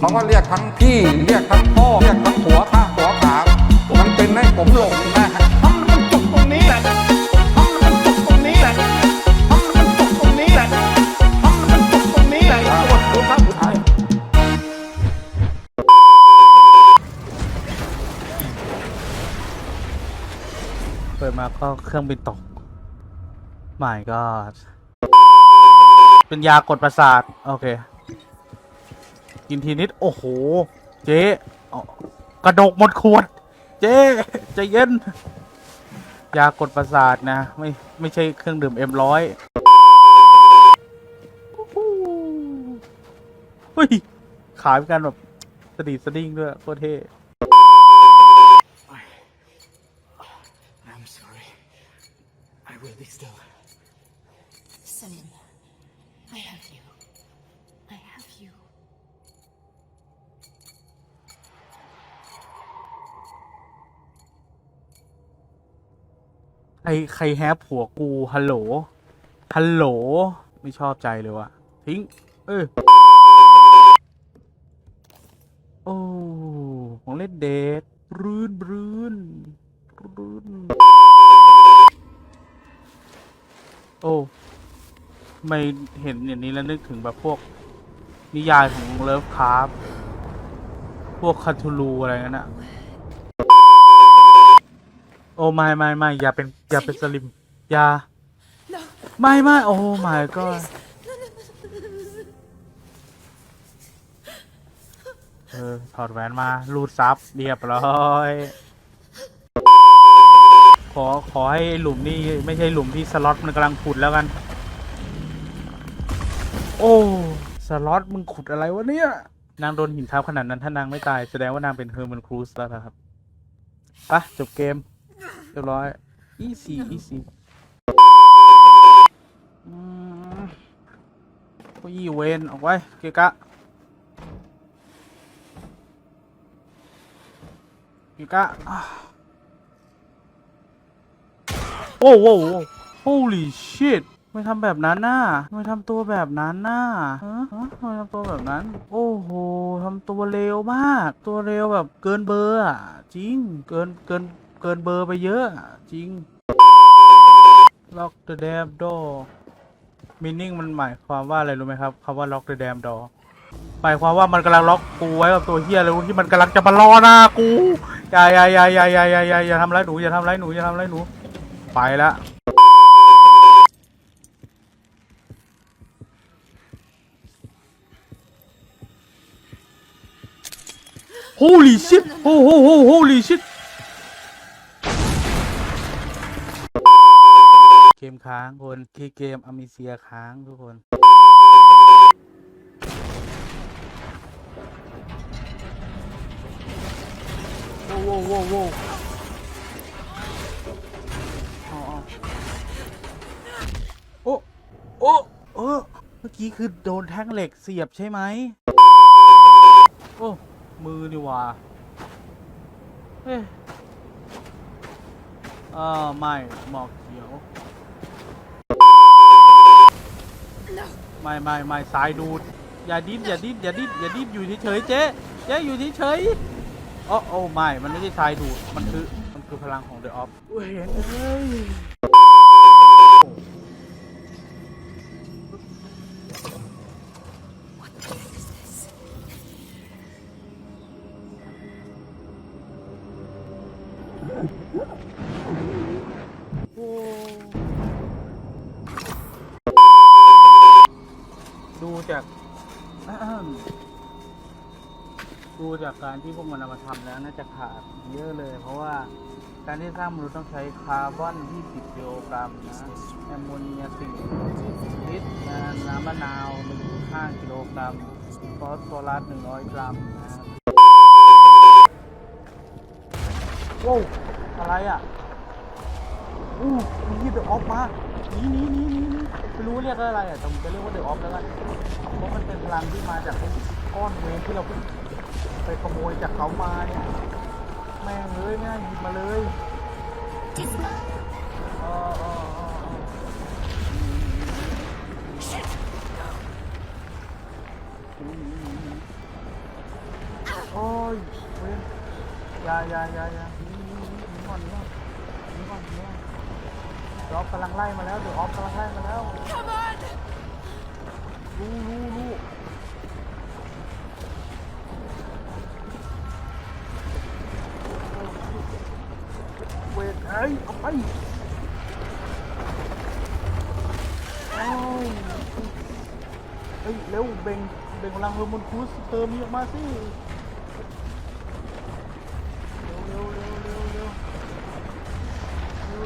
เขาก็เรียกทั้งพี่เรียกทั้งพ่อเรียกทั้งหัวข้าหัวขามันเป็นให้ผมหลงนะฮะทำมันจบตรงนี้แหละทำมันจบตรงนี้แหละทำมันจบตรงนี้แหละทำมันจบตรงนี้แหละกดคุณครับสุดท้ายเปิดมาก็เครื่องบินตกหมายก็เป็นยากดประสาท โอเค กินทีนิด โอ้โห เจ๊กระดกหมดขวด เจ๊ใจเย็น ยากดประสาทนะ ไม่ไม่ใช่เครื่องดื่มเอ็มร้อยเฮ้ย ขายเป็นกันแบบสะดีดสดิ้งด้วยโคตรเท่ I'm sorry I will be still รใครแฮปผัวกูฮัลโหลฮัลโหลไม่ชอบใจเลยวะทิ้ง เออโอ้ของเล่นเดทรืนรืนรืนโอ้ไม่เห็นอย่างนี้แล้วนึกถึงแบบพวก นิยายของเลิฟคราฟพวกคาทูลูอะไรนั่นอะ อ้ไม่ไม่ไม่อย่าเป็นอย่าเป็นสลิมอย่า No, ไม่ไม่โอ้ my god เออถอดแหวนมารูดซับเรียบร้อย ขอขอให้หลุมนี่ไม่ใช่หลุมที่สล็อตมันกำลังขุดแล้วกัน โอ้สล็อตมึงขุดอะไรวะเนี่ยนางโดนหินทับขนาดนั้นถ้านางไม่ตายแสดงว่านางเป็นเฮอร์มันครูสแล้วนะครับไปะจบเกม เรียบร้อย easy easy อืมเก็ยี่เวนออกไว้เกะกะเกะกะอะโอ้โห holy shit ไม่ทำแบบนั้นน่ะไม่ทำตัวแบบนั้นน่ะฮะไม่ทำตัวแบบนั้น โอ้โหทำตัวเร็วมาก ตัวเร็วแบบเกินเบอร์อะ จริง เกิน เกิน เกินเบอร์ไปเยอะ จริง lock the damn door meaning มันหมายความว่าอะไรรู้ไหมครับคำว่า lock the damn door หมายความว่ามันกำลังล็อกกูไว้กับตัวเฮียอะไรที่มันกำลังจะมาล่อหน้ากูอย่าอย่าอย่าอย่าอย่าอย่าอย่าอย่าทำไรหนูอย่าทำไรหนูอย่าทำไรหนู ไปละ holy shit ho ho ho holy shit เกมค้างคนคือเกมอ m ม s เซียค้างทุกคนโว้วโว้วโว้วโว้วเอาเอาโอ้โอ้เออเมื่อกี้คือโดนแท่งเหล็กเสียบใช่ไหมโอ้ มือนี่หว่าเอ๊ะอ่าไม่หมอกเขียว ไม่ไม่ไม่สายดูด อย่าดิ้นอย่าดิ้นอย่าดิ้นอย่าดิ้นอยู่เฉยๆเจ๊เจ๊อยู่เฉยๆโอ้โอ้ไม่ มันไม่ใช่สายดูด มันคือ มันคือพลังของเดอะออฟเว้ยเอ้ย จากดูจากการที่พวกมันเอามาทำแล้วน่าจะขาดเยอะเลย เพราะว่าการที่สร้างมนุษย์ต้องใช้คาร์บอน 20กิโลกรัมนะแอมโมเนีย4ลิตรนะน้ำมะนาว 1.5กิโลกรัมฟอสฟอรัส 100 กรัมนะโว้อะไรอะอู้มีเดอออฟมา นีหนีหนีหนีหนีไม่รู้เรียกอะไรอะแต่ผมจะเรียกว่าเดอะออฟแล้วกันเพราะมันเป็นพลังที่มาจากก้อนเวรที่เราเพิ่งไปขโมยจากเขามาเนี่ยแม่งเลยแม่งหยิบมาเลยเออเออเออเออยเว้นอยาอยาอยาอยา กำลังไล่มาแล้วเดี๋ยวออฟกำลังไล่มาแล้ว Come on! รู้รู้รู้เวทไอ้ยเอาไปเอาเฮ้ยเร็วเบ่งเบ่งพลังฮอร์โมนคูสเติมมีออกมาสิเร็วเร็วเร็วเร็ว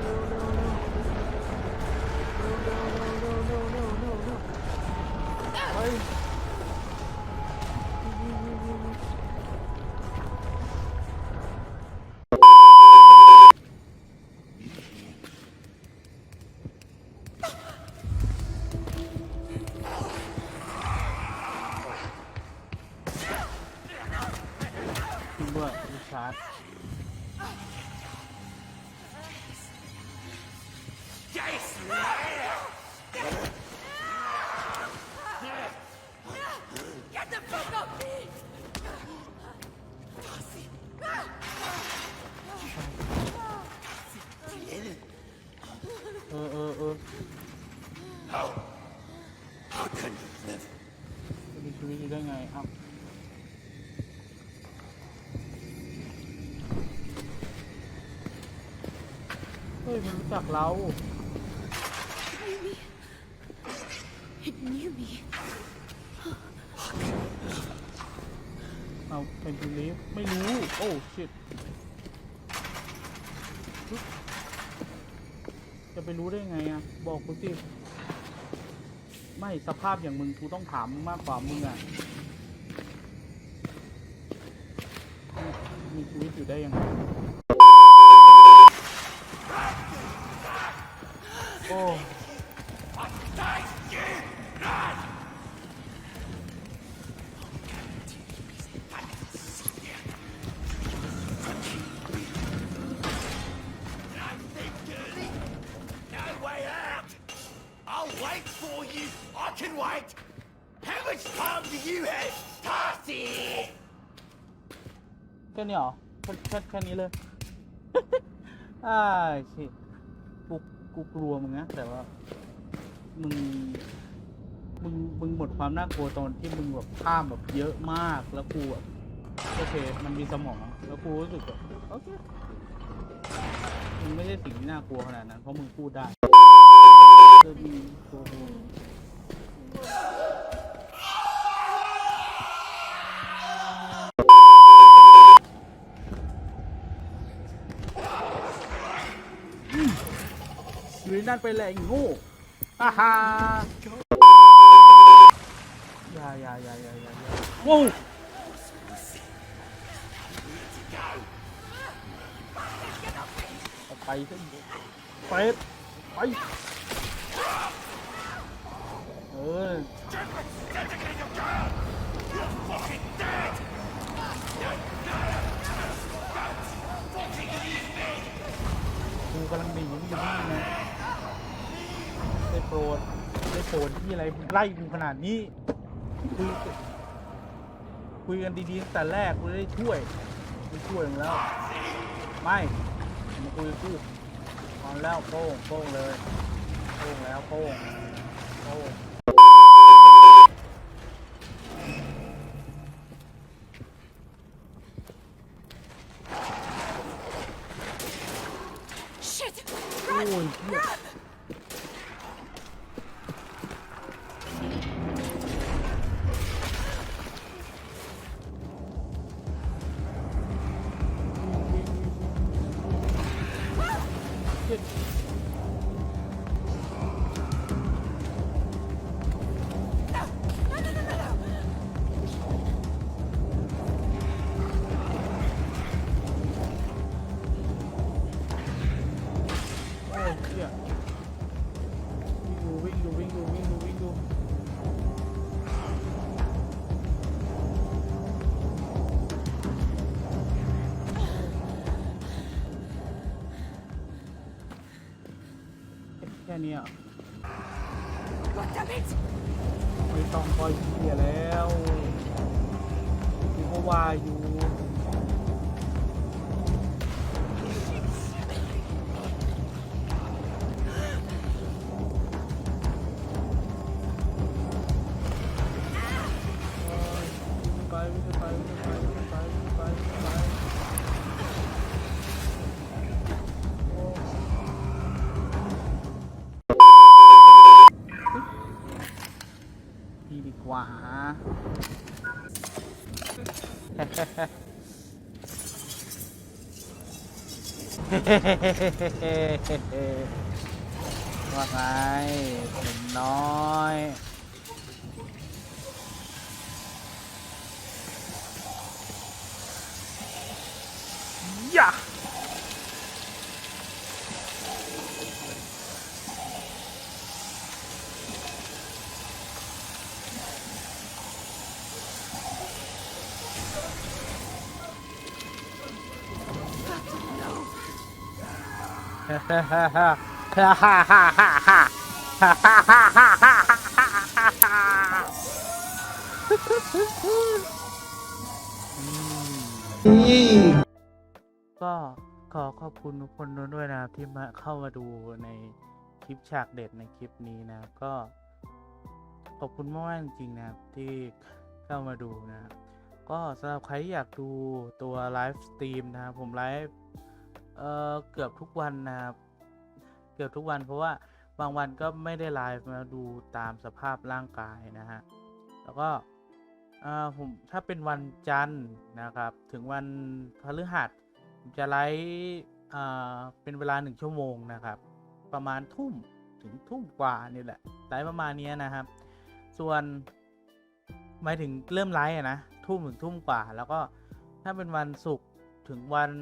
เร็วเร็วเร็ว no, no, no, no, no. I... What? Shot. เฮ้ยมันรู้จักเรา It knew me. เอาเป็นบิลีฟไม่รู้ โอ้ชิตจะไปรู้ได้ไงอะ บอกกูสิ ไม่สภาพอย่างมึงกูต้องถามมึงมากกว่ามึงอะ มีชีวิตอยู่ได้ยังไง Tarsi? แค่นี้เหรอแค่แค่แค่นี้เลย อ่าชิกูกูกลัวมึงนะแต่ว่า มึง มึง มึงหมดความน่ากลัวตอนที่มึงแบบข้ามแบบเยอะมากแล้วกูแบบโอเค มันมีสมอง แล้วกูรู้สึกแบบโอเคมึงไม่ใช่สิ่งที่น่ากลัวขนาดนั้นเพราะมึงพูดได้เออมึงกูกูอ นนั่นไปแหละไอ้โง่อาฮาอย่าอย่าอย่าอย่าอย่าอย่าโว้วเอาไปซะไปไปเออกูกำลังหนีมึงอยู่นี่ไง ได้โปรดได้โปรดที่อะไรมึงไล่กูขนาดนี้คุยคุยกันดีๆตั้งแต่แรกกูจะได้ช่วยไม่ช่วยมึงแล้ว ไม่มาคุยกับกูเอาแล้วโป้งโป้งเลยโป้งแล้วโป้งโป้ง Shit! โอ้ย แค่นี้อะไม่ต้องปล่อยเสียแล้วนี่ขาว่าอยู่ไปไปไป ว่าไงหนุ่มน้อย ก็ขอขอบคุณทุกคนด้วยนะครับที่มาเข้ามาดูในคลิปฉากเด็ดในคลิปนี้นะก็ขอบคุณมากจริงๆนะครับที่เข้ามาดูนะครับก็สำหรับใครที่อยากดูตัวไลฟ์สตรีมนะครับผมไลฟ์ เอ่อเกือบทุกวันนะครับ เกือบทุกวันเพราะว่าบางวันก็ไม่ได้ไลฟ์มาดูตามสภาพร่างกายนะฮะ แล้วก็อ่าผมถ้าเป็นวันจันทร์นะครับ ถึงวันพฤหัสจะไลฟ์อ่าเป็นเวลาหนึ่งชั่วโมงนะครับ ประมาณทุ่มถึงทุ่มกว่านี่แหละไลฟ์ประมาณนี้นะครับ ส่วนหมายถึงเริ่มไลฟ์นะทุ่มถึงทุ่มกว่า แล้วก็ถ้าเป็นวันศุกร์ ถึงวัน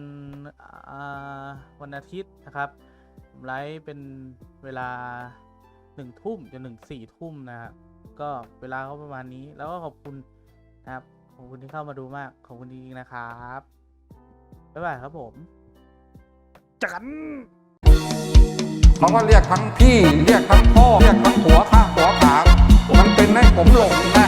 อ่าวันอาทิตย์นะครับผมไลฟ์เป็นเวลาหนึ่งทุ่มจนถึงสี่ทุ่มนะครับก็เวลาก็ประมาณนี้แล้วก็ขอบคุณนะครับขอบคุณที่เข้ามาดูมากขอบคุณจริงๆนะครับบ๊ายบายครับผมจันเขาก็เรียกทั้งพี่เรียกทั้งพ่อเรียกทั้งหัวข้าหัวขามันเป็นให้ผมหลงไง